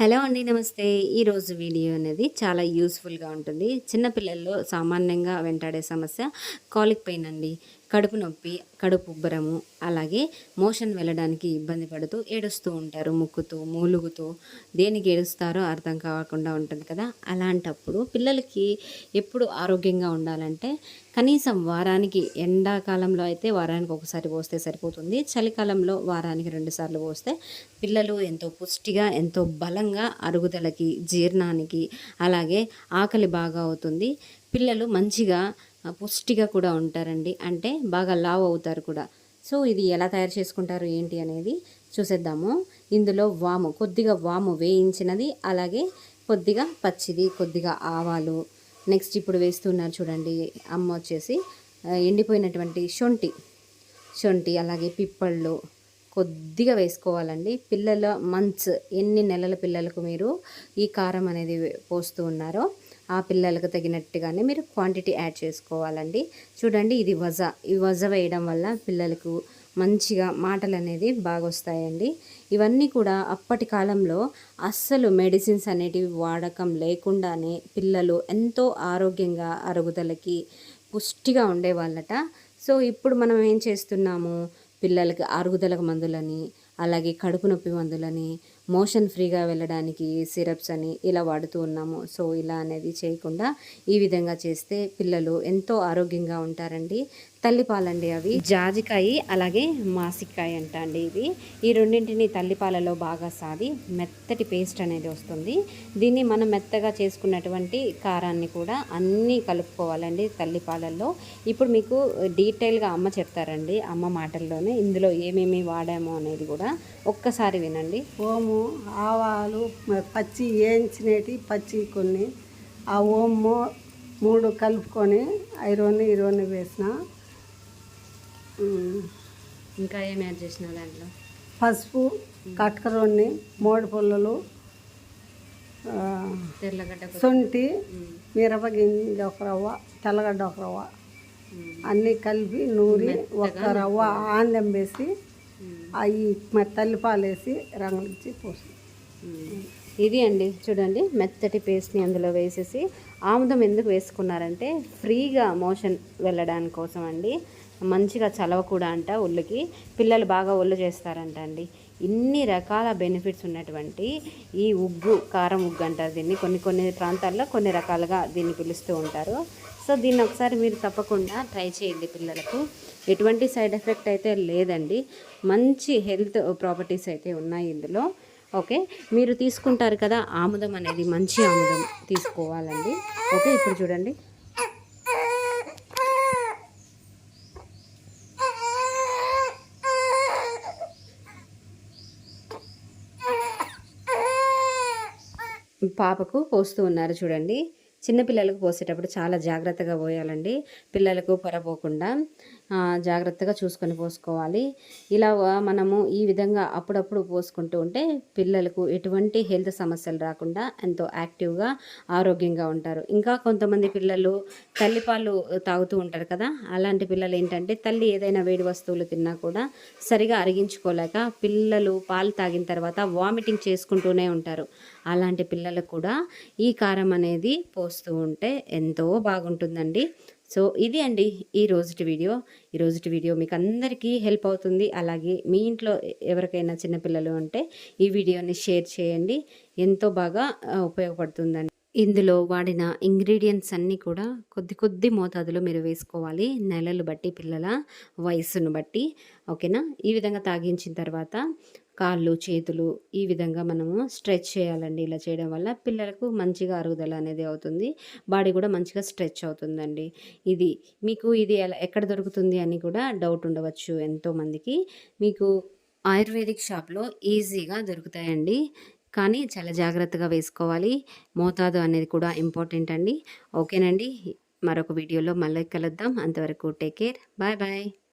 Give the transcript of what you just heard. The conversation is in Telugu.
హలో అండి నమస్తే. ఈరోజు వీడియో అనేది చాలా యూస్ఫుల్గా ఉంటుంది. చిన్నపిల్లల్లో సామాన్యంగా వెంటాడే సమస్య కాలిక్ పెయిన్ అండి. కడుపు నొప్పి కడుపు ఉబ్బరము అలాగే మోషన్ వెళ్ళడానికి ఇబ్బంది పడుతూ ఏడుస్తూ ఉంటారు. ముక్కుతూ మూలుగుతూ దేనికి ఏడుస్తారో అర్థం కాకుండా ఉంటుంది కదా. అలాంటప్పుడు పిల్లలకి ఎప్పుడు ఆరోగ్యంగా ఉండాలంటే కనీసం వారానికి ఎండాకాలంలో అయితే వారానికి ఒకసారి పోస్తే సరిపోతుంది. చలికాలంలో వారానికి రెండుసార్లు పోస్తే పిల్లలు ఎంతో పుష్టిగా ఎంతో బలంగా అరుగుదలకి జీర్ణానికి అలాగే ఆకలి బాగా అవుతుంది. పిల్లలు మంచిగా పుష్టిగా కూడా ఉంటారండి. అంటే బాగా లావ్ అవుతారు కూడా. సో ఇది ఎలా తయారు చేసుకుంటారు ఏంటి అనేది చూసేద్దాము. ఇందులో వాము కొద్దిగా వాము వేయించినది అలాగే కొద్దిగా పచ్చిది కొద్దిగా ఆవాలు. నెక్స్ట్ ఇప్పుడు వేస్తున్నారు చూడండి అమ్మ వచ్చేసి ఎండిపోయినటువంటి శొంఠి. శొంఠి అలాగే పిప్పళ్ళు కొద్దిగా వేసుకోవాలండి. పిల్లల మంత్స్ ఎన్ని నెలల పిల్లలకు మీరు ఈ కారం అనేది పోస్తూ ఉన్నారో ఆ పిల్లలకు తగినట్టుగానే మీరు క్వాంటిటీ యాడ్ చేసుకోవాలండి. చూడండి ఇది వజ. ఈ వజ వేయడం వల్ల పిల్లలకు మంచిగా మాటలు అనేది బాగా వస్తాయండి ఇవన్నీ కూడా అప్పటి కాలంలో అస్సలు మెడిసిన్స్ అనేటివి వాడకం లేకుండానే పిల్లలు ఎంతో ఆరోగ్యంగా అరుగుదలకి పుష్టిగా ఉండేవాళ్ళట. సో ఇప్పుడు మనం ఏం చేస్తున్నాము? పిల్లలకి అరుగుదలకు మందులని అలాగే కడుపు నొప్పి మందులని మోషన్ ఫ్రీగా వెళ్ళడానికి సిరప్స్ అని ఇలా వాడుతూ ఉన్నాము. సో ఇలా అనేది చేయకుండా ఈ విధంగా చేస్తే పిల్లలు ఎంతో ఆరోగ్యంగా ఉంటారండి. తల్లిపాలండి అవి. జాజికాయ అలాగే మాసికాయ అంట అండి ఇవి. ఈ రెండింటిని తల్లిపాలలో బాగా సాది మెత్తటి పేస్ట్ అనేది వస్తుంది. దీన్ని మనం మెత్తగా చేసుకున్నటువంటి కారాన్ని కూడా అన్నీ కలుపుకోవాలండి తల్లిపాలల్లో ఇప్పుడు మీకు డీటెయిల్గా అమ్మ చెప్తారండి అమ్మ మాటల్లోనే. ఇందులో ఏమేమి వాడామో అనేది కూడా ఒక్కసారి వినండి. ఓము ఆవాలు పచ్చి వేయించినవి పచ్చి కొన్ని. ఆ ఓము మూడు కలుపుకొని ఐరోని ఇరోని వేసిన. ఇంకా ఏం యాడ్ చేసిన దాంట్లో? పసుపు కట్కరోన్ని మూడు పుల్లలు తెల్లగడ్డ శొంఠి మిరపగింజ ఒక రవ్వ తెల్లగడ్డ ఒక రవ్వ. అన్నీ కలిపి నూరి ఒక రవ్వ ఆందెం వేసి అవి మెత్తల్లి పాలేసి రంగులు రంగులిచ్చి పోసి ఇది అండి చూడండి మెత్తటి పేస్ట్ని అందులో వేసేసి ఆముదం ఎందుకు వేసుకున్నారంటే ఫ్రీగా మోషన్ వెళ్ళడానికి కోసం అండి. మంచిగా చలవ కూడా అంట ఒళ్ళుకి. పిల్లలు బాగా ఒళ్ళు చేస్తారంట అండి. ఇన్ని రకాల బెనిఫిట్స్ ఉన్నటువంటి ఈ ఉగ్గు కారం ఉగ్గు అంటారు దీన్ని. కొన్ని కొన్ని ప్రాంతాల్లో కొన్ని రకాలుగా దీన్ని పిలుస్తూ ఉంటారు. సో దీన్ని ఒకసారి మీరు తప్పకుండా ట్రై చేయండి పిల్లలకు. ఎటువంటి సైడ్ ఎఫెక్ట్ అయితే లేదండి. మంచి హెల్త్ ప్రాపర్టీస్ అయితే ఉన్నాయి ఇందులో. ఓకే? మీరు తీసుకుంటారు కదా ఆముదం అనేది మంచి ఆముదం తీసుకోవాలండి. ఓకే? ఇప్పుడు చూడండి. పాపకు పోస్తూ ఉన్నారు చూడండి. చిన్నపిల్లలకు పోసేటప్పుడు చాలా జాగ్రత్తగా పోయాలండి. పిల్లలకు పొరపోకుండా జాగ్రత్తగా చూసుకొని పోసుకోవాలి. ఇలా మనము ఈ విధంగా అప్పుడప్పుడు పోసుకుంటూ ఉంటే పిల్లలకు ఎటువంటి హెల్త్ సమస్యలు రాకుండా ఎంతో యాక్టివ్గా ఆరోగ్యంగా ఉంటారు. ఇంకా కొంతమంది పిల్లలు తల్లిపాలు తాగుతూ ఉంటారు కదా అలాంటి పిల్లలు ఏంటంటే తల్లి ఏదైనా వేడి వస్తువులు తిన్నా కూడా సరిగా అరిగించుకోలేక పిల్లలు పాలు తాగిన తర్వాత వామిటింగ్ చేసుకుంటూనే ఉంటారు. అలాంటి పిల్లలకు కూడా ఈ కారం అనేది పోస్తూ ఉంటే ఎంతో బాగుంటుందండి. సో ఇది అండి ఈ రోజుటి వీడియో. ఈ రోజుటి వీడియో మీకు అందరికీ హెల్ప్ అవుతుంది. అలాగే మీ ఇంట్లో ఎవరికైనా చిన్నపిల్లలు ఉంటే ఈ వీడియోని షేర్ చేయండి. ఎంతో బాగా ఉపయోగపడుతుందండి. ఇందులో వాడిన ఇంగ్రీడియంట్స్ అన్నీ కూడా కొద్ది కొద్ది మోతాదులో మీరు వేసుకోవాలి. నెలలు బట్టి పిల్లల వయసును బట్టి. ఓకేనా? ఈ విధంగా తాగించిన తర్వాత కాళ్ళు చేతులు ఈ విధంగా మనము స్ట్రెచ్ చేయాలండి. ఇలా చేయడం వల్ల పిల్లలకు మంచిగా అరుగుదల అనేది అవుతుంది. బాడీ కూడా మంచిగా స్ట్రెచ్ అవుతుందండి. ఇది మీకు ఇది ఎలా ఎక్కడ దొరుకుతుంది అని కూడా డౌట్ ఉండవచ్చు ఎంతోమందికి మీకు ఆయుర్వేదిక్ షాప్లో ఈజీగా దొరుకుతాయండి. కానీ చాలా జాగ్రత్తగా వేసుకోవాలి. మోతాదు అనేది కూడా ఇంపార్టెంట్ అండి. ఓకేనండి. మరొక వీడియోలో మళ్ళీ కలుద్దాం. అంతవరకు టేక్ కేర్. Bye bye.